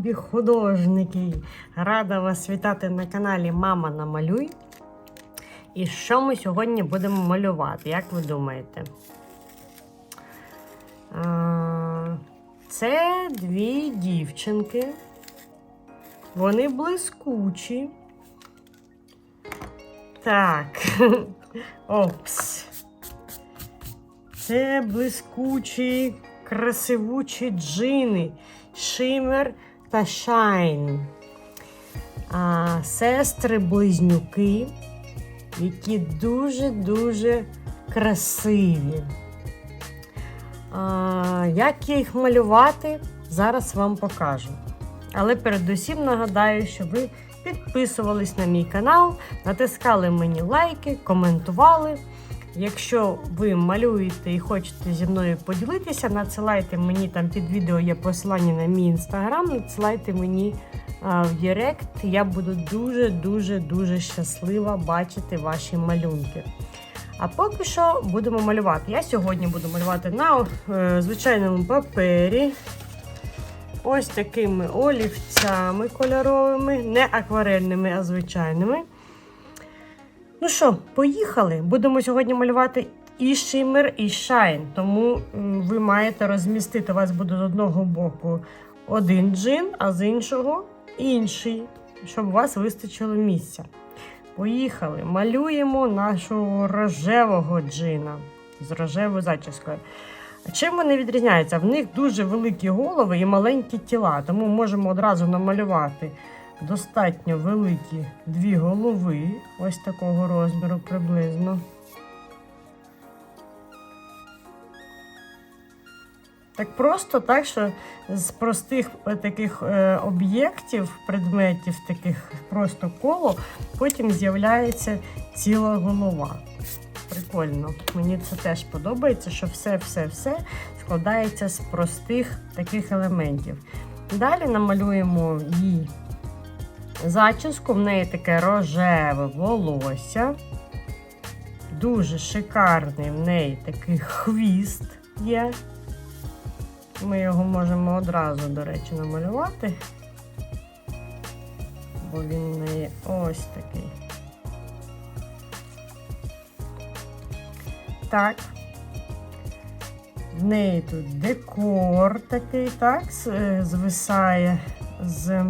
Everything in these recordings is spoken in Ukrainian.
любі художники! Рада вас вітати на каналі Мама Намалюй. І що ми сьогодні будемо малювати, як ви думаєте? Це дві дівчинки. Вони блискучі. Так. Опс. Це блискучі, красивучі джини. Шимер та. А, Сестри-близнюки, які дуже-дуже красиві. А, Як їх малювати, зараз вам покажу. Але передусім нагадаю, що ви підписувались на мій канал, натискали мені лайки, коментували. Якщо ви малюєте і хочете зі мною поділитися, надсилайте мені там під відео є посилання на мій інстаграм, надсилайте мені а, в Директ. Я буду дуже-дуже дуже щаслива бачити ваші малюнки. А поки що будемо малювати. Я сьогодні буду малювати на е, звичайному папері. Ось такими олівцями кольоровими, не акварельними, а звичайними. Ну що, поїхали. Будемо сьогодні малювати і шимер, і шайн. Тому ви маєте розмістити, у вас буде з одного боку один джин, а з іншого інший, щоб у вас вистачило місця. Поїхали. Малюємо нашого рожевого джина з рожевою зачіскою. Чим вони відрізняються? В них дуже великі голови і маленькі тіла, тому можемо одразу намалювати достатньо великі дві голови, ось такого розміру приблизно. Так просто так, що з простих таких е, об'єктів, предметів, таких просто коло, потім з'являється ціла голова. Прикольно. Мені це теж подобається, що все-все-все складається з простих таких елементів. Далі намалюємо їй зачіску, в неї таке рожеве волосся. Дуже шикарний в неї такий хвіст є. Ми його можемо одразу, до речі, намалювати, бо він в неї ось такий. Так. В неї тут декор такий, так, е, звисає з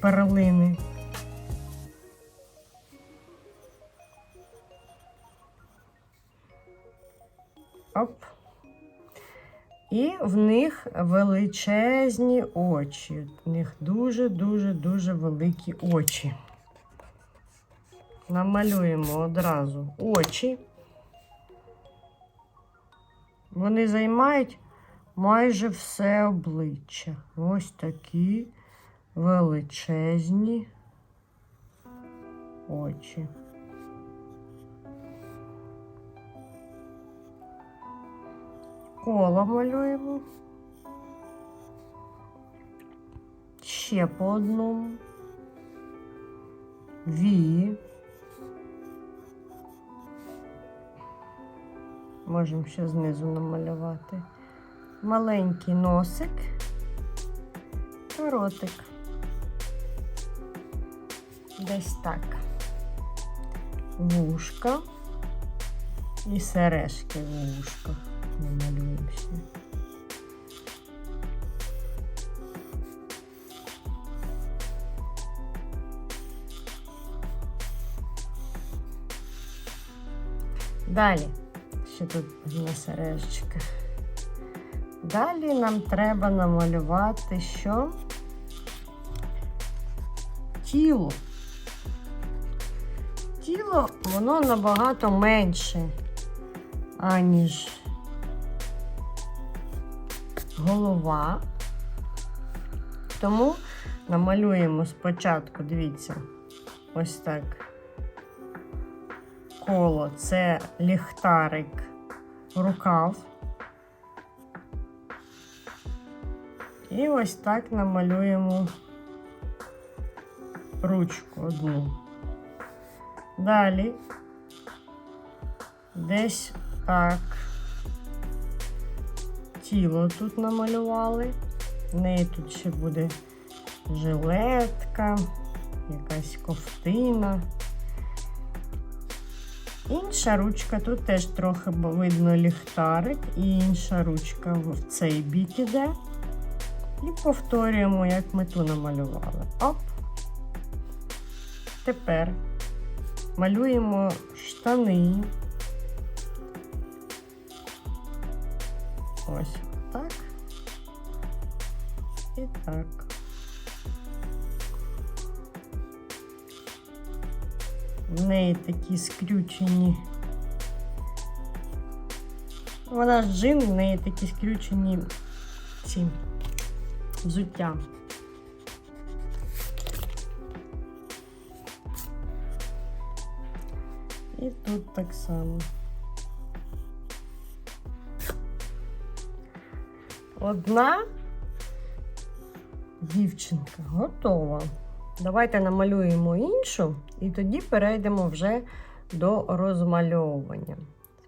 перлини. Оп. І в них величезні очі. В них дуже-дуже-дуже великі очі. Намалюємо одразу очі. Вони займають майже все обличчя. Ось такі величезні очі. Коло малюємо. Ще по одному. Вії. Можемо ще знизу намалювати. Маленький носик та ротик. Десь так. Вушка і сережки в вушках намалюємо ще. Далі, що тут на сережечках. Далі нам треба намалювати що? Тіло. Тіло, воно набагато менше, аніж голова. Тому намалюємо спочатку, дивіться, ось так. Коло це ліхтарик, рукав. І ось так намалюємо ручку одну. Далі десь так тіло тут намалювали. В неї тут ще буде жилетка, якась ковтина. Інша ручка, тут теж трохи видно ліхтарик, і інша ручка в цей бік іде. І повторюємо, як ми ту намалювали. Оп. Тепер малюємо штани. Ось так. І так. В неї такі скрючені. Вона ж джин, в неї такі скрючені ці взуття. Тут так само. Одна дівчинка готова. Давайте намалюємо іншу і тоді перейдемо вже до розмальовування.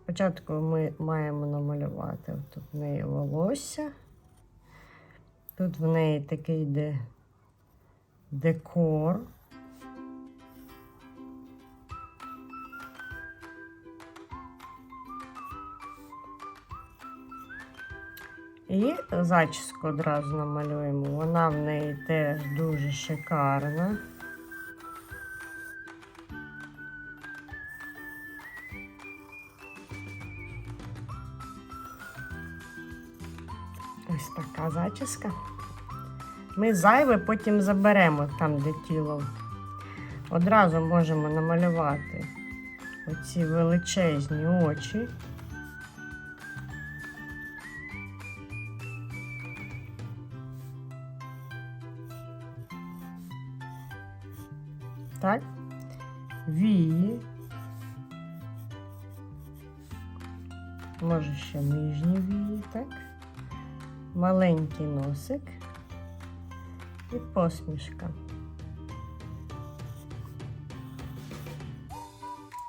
Спочатку ми маємо намалювати тут в неї волосся. Тут в неї такий йде декор. І зачіску одразу намалюємо. Вона в неї теж дуже шикарна. Ось така зачіска. Ми зайве потім заберемо там, де тіло. Одразу можемо намалювати оці величезні очі. Маленький носик і посмішка.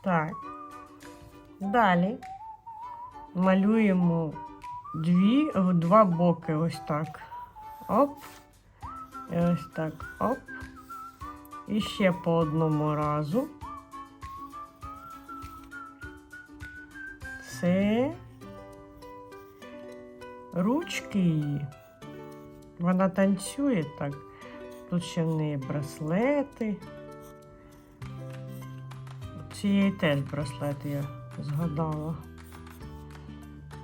Так. Далі малюємо дві в два боки. Ось так. Оп. І ось так. Оп. І ще по одному разу. Це ручки її. Вона танцює так. Тут ще в неї браслети. Цієї теж браслети я згадала.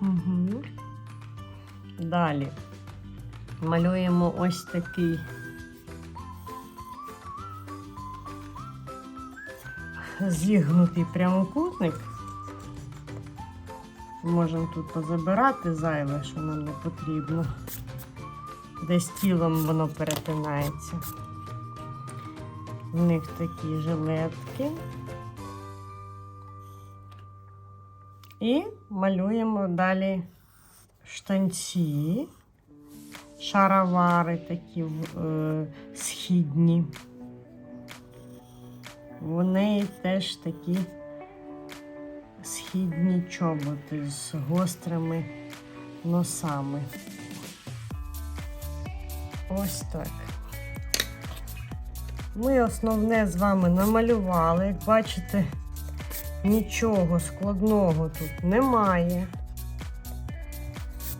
Угу. Далі малюємо ось такий зігнутий прямокутник. Можемо тут позабирати зайве, що нам не потрібно. Десь тілом воно перетинається. В них такі жилетки. І малюємо далі штанці, шаровари такі е, східні. Вони теж такі східні чоботи з гострими носами. Ось так. Ми основне з вами намалювали. Як бачите, нічого складного тут немає.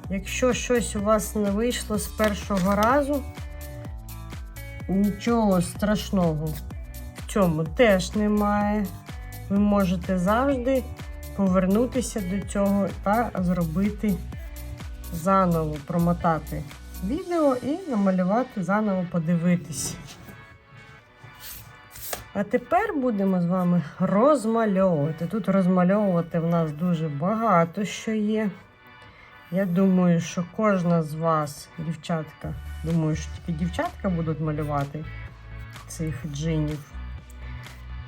Якщо щось у вас не вийшло з першого разу, нічого страшного в цьому теж немає. Ви можете завжди повернутися до цього та зробити заново, промотати відео і намалювати заново подивитись. А тепер будемо з вами розмальовувати. Тут розмальовувати в нас дуже багато що є. Я думаю, що кожна з вас, дівчатка, думаю, що тільки дівчатка будуть малювати цих джинів.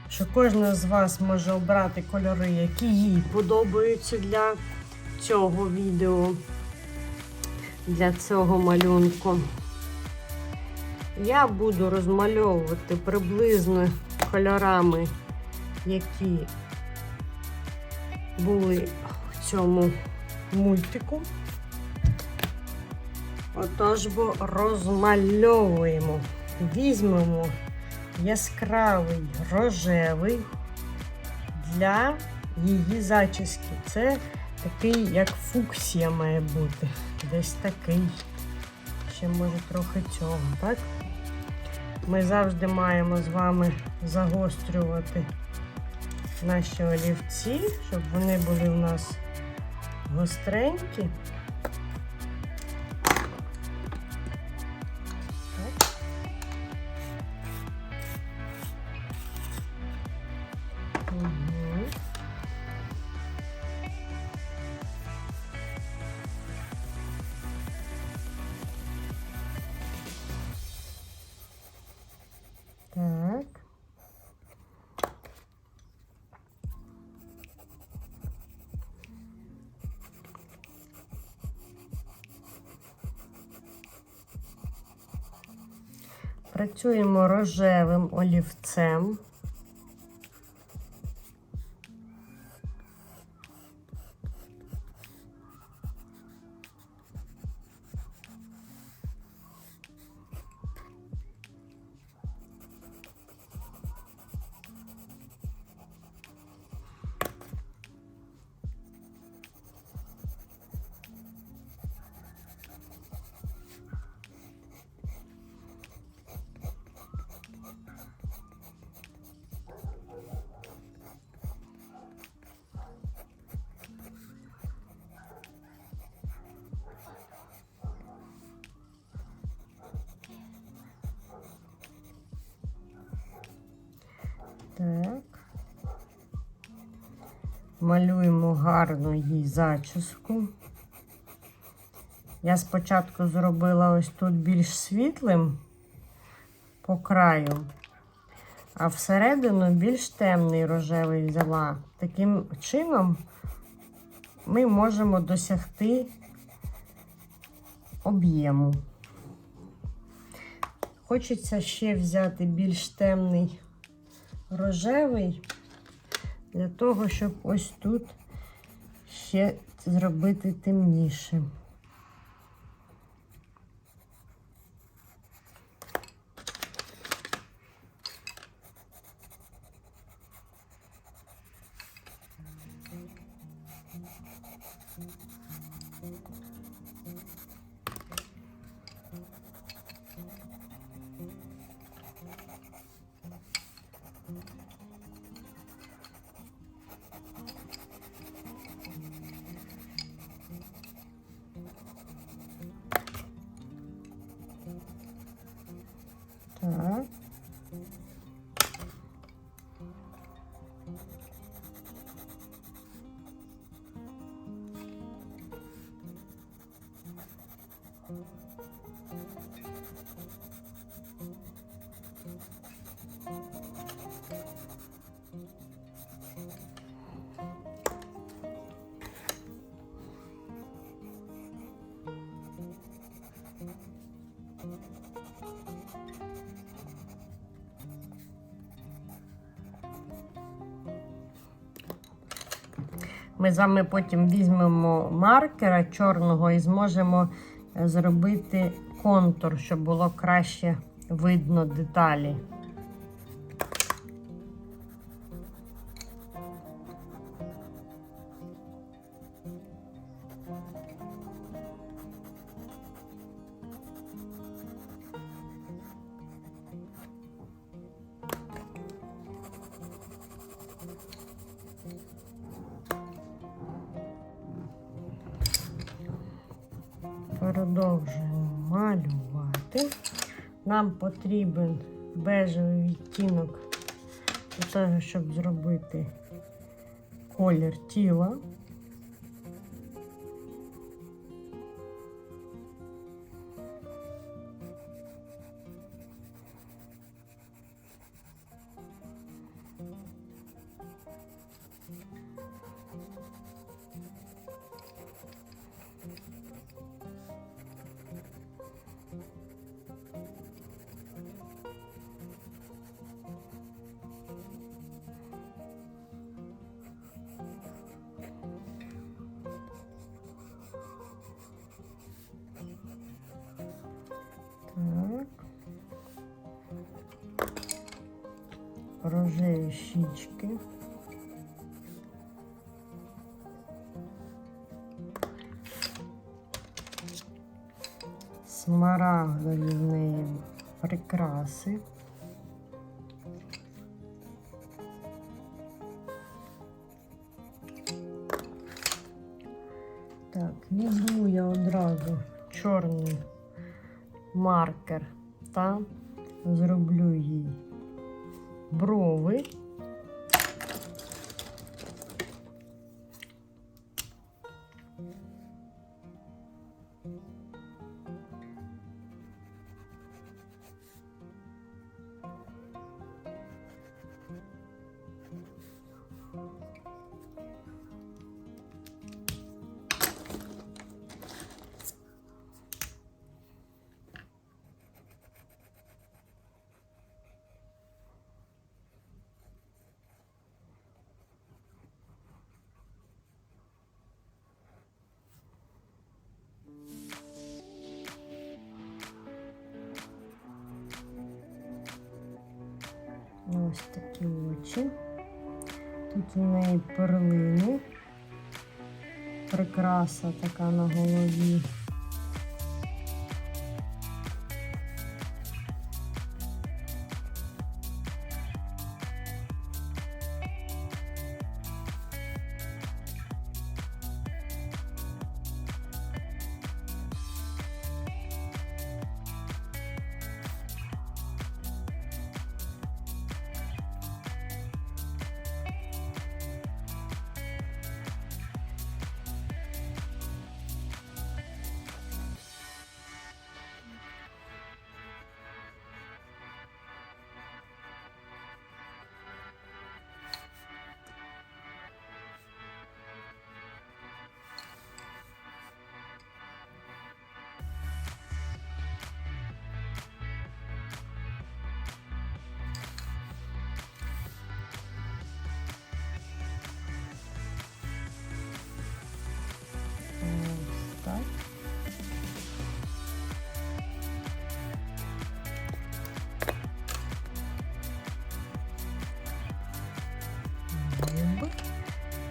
Що кожна з вас може обрати кольори, які їй подобаються для цього відео, для цього малюнку. Я буду розмальовувати приблизно кольорами, які були в цьому мультику. Отож бо розмальовуємо. Візьмемо яскравий рожевий для її зачіски. Це такий, як фуксія має бути. Десь такий. Ще може трохи цього, так? Ми завжди маємо з вами загострювати наші олівці, щоб вони були у нас гостренькі. Працюємо рожевим олівцем. Малюємо гарно їй зачіску. Я спочатку зробила ось тут більш світлим по краю, а всередину більш темний рожевий взяла. Таким чином ми можемо досягти об'єму. Хочеться ще взяти більш темний рожевий для того, щоб ось тут ще зробити темніше. Ми з вами потім візьмемо маркера чорного і зможемо е, зробити контур, щоб було краще видно деталі. Потрібен бежевий відтінок для того, щоб зробити колір тіла. Рожеві щічки. Смарагдові в неї прикраси. Так, візьму я одразу чорний маркер та зроблю їй брови. Ось такі очі. Тут у неї перлини. Прикраса така на голові.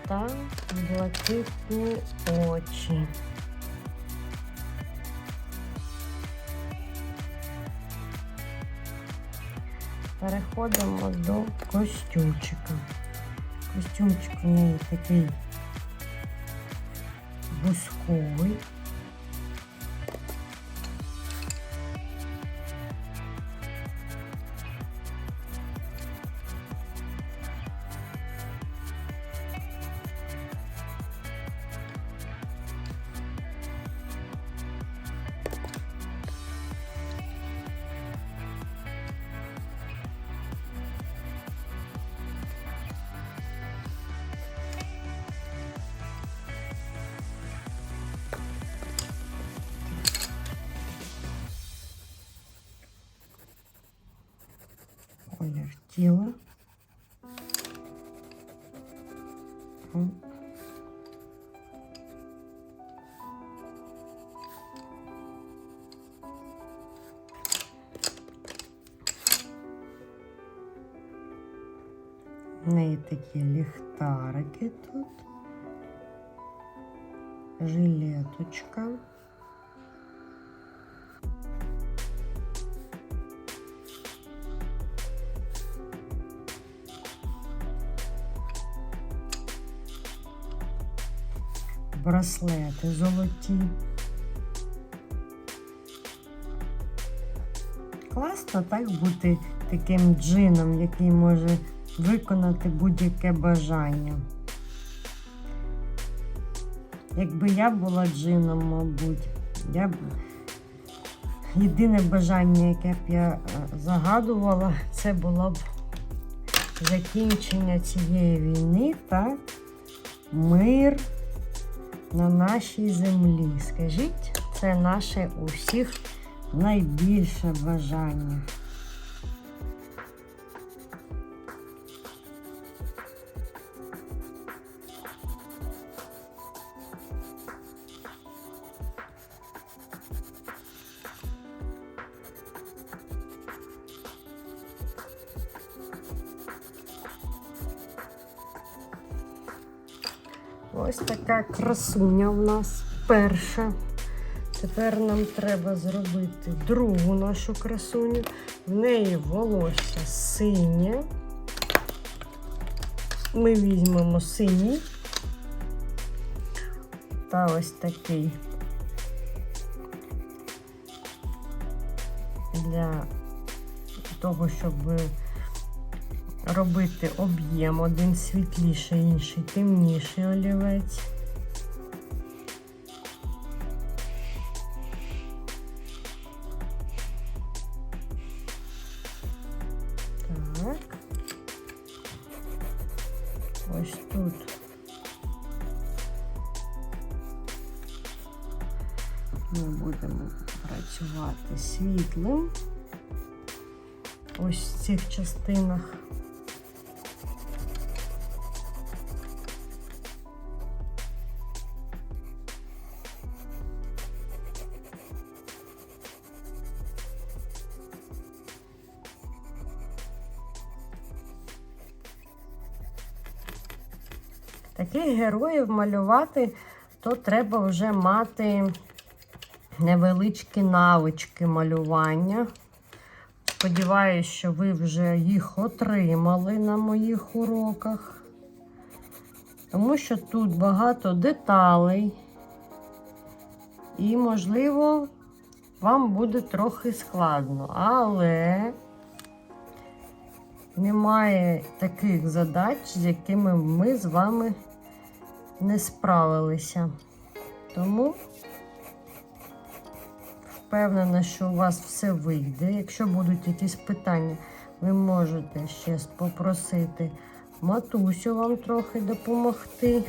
Та блакитні очі. Переходимо до костюмчика. Костюмчик у неї такий вузьковий. колір тіла. М. В неї такі ліхтарики тут, жилеточка. Браслети золоті. Класно так бути таким джином, який може виконати будь-яке бажання. Якби я була джином, мабуть, я б єдине бажання, яке б я е, загадувала, це було б закінчення цієї війни та мир на нашій землі. Скажіть, це наше усіх найбільше бажання. Красуня в нас перша. Тепер нам треба зробити другу нашу красуню. В неї волосся синє. Ми візьмемо синій та ось такий для того, щоб робити об'єм один світліший, інший темніший олівець. Світлим. Ось в цих частинах. Таких героїв малювати, то треба вже мати невеличкі навички малювання. Сподіваюсь, що ви вже їх отримали на моїх уроках. Тому що тут багато деталей. І, можливо, вам буде трохи складно. Але немає таких задач, з якими ми з вами не справилися. Тому впевнена, що у вас все вийде. Якщо будуть якісь питання, ви можете ще попросити матусю вам трохи допомогти.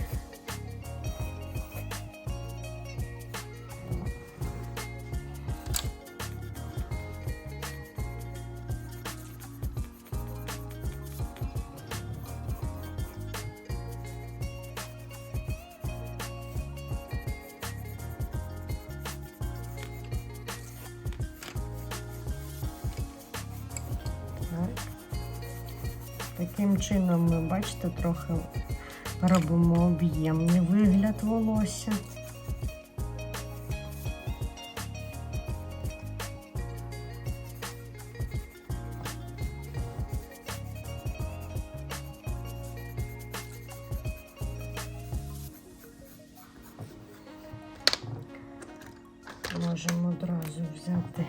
Чином ми, бачите, трохи робимо об'ємний вигляд волосся. Можемо одразу взяти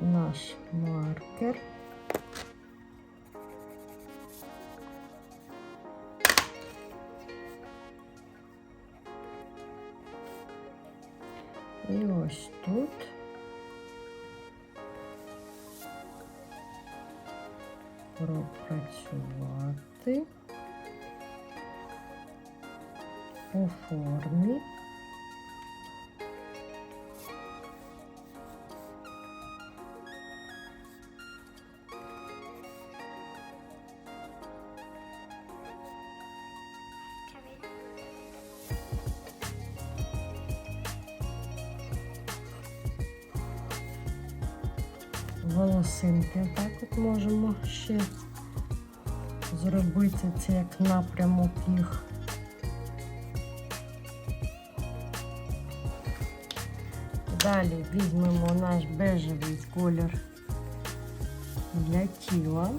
наш маркер. І ось тут. Пропрацювати по зробити це як напрямок їх. Далі візьмемо наш бежевий колір для тіла.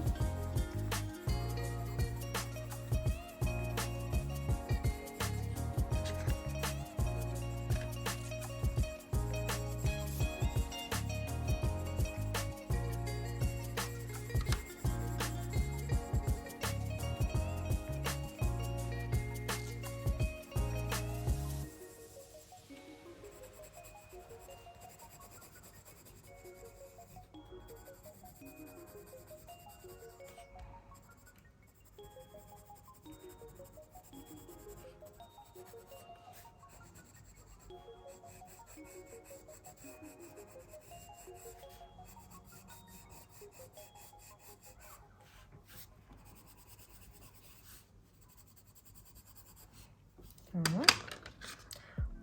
Так.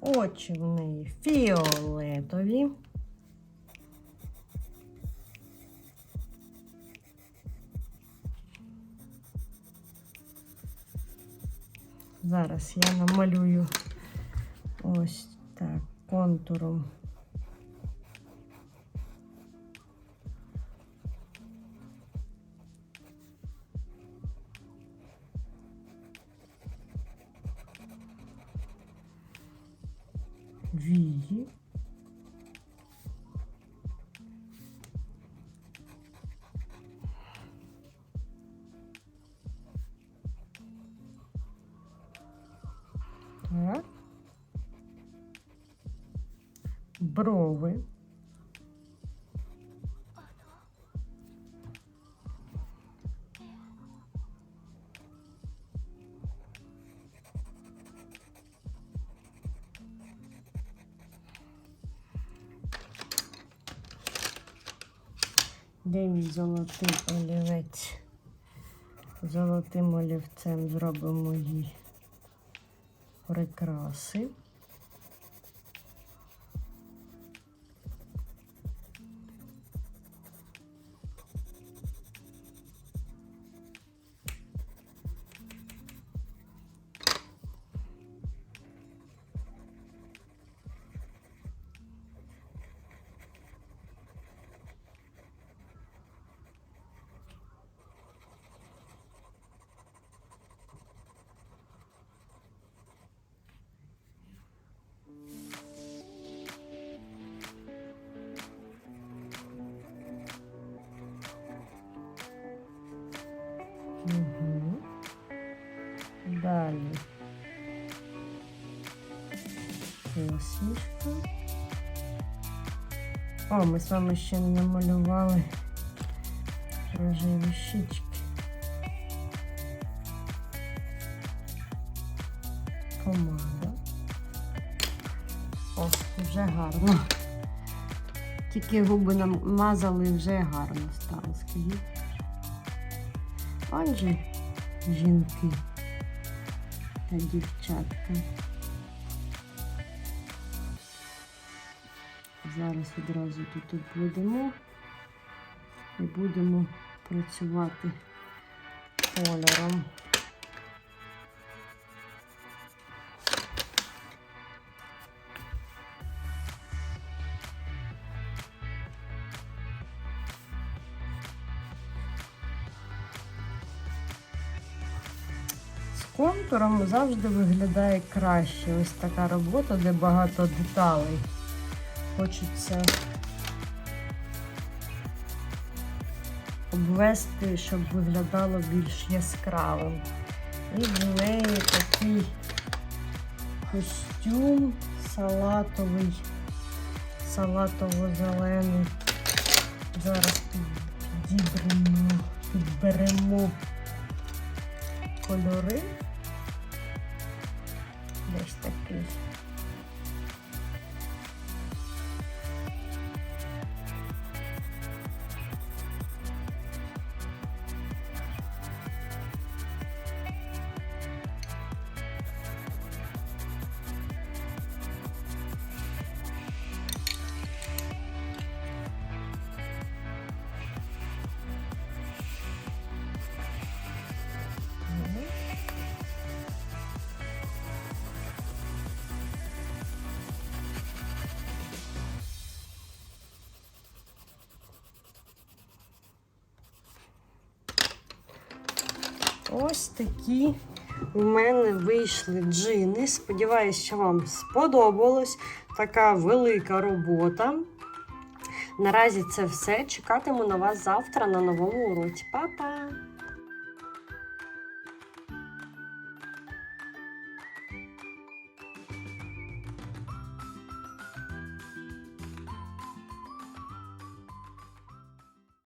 Очі в неї фіолетові. Зараз я намалюю ось так контуром. Де золотий олівець? Золотим олівцем зробимо їй прикраси. Посмішка. О, ми з вами ще не намалювали рожеві щічки. Помада. О, вже гарно. Тільки губи намазали вже гарно стало, скажіть. Отже, жінки та дівчатка. Зараз відразу тут обведемо і будемо працювати кольором. Контуром завжди виглядає краще. Ось така робота, де багато деталей. Хочеться обвести, щоб виглядало більш яскравим. І в неї такий костюм салатовий, салатово-зелений. Зараз підібремо, підберемо кольори. Ось такі у мене вийшли джини. Сподіваюсь, що вам сподобалось. Така велика робота. Наразі це все. Чекатиму на вас завтра на новому уроці. Па-па!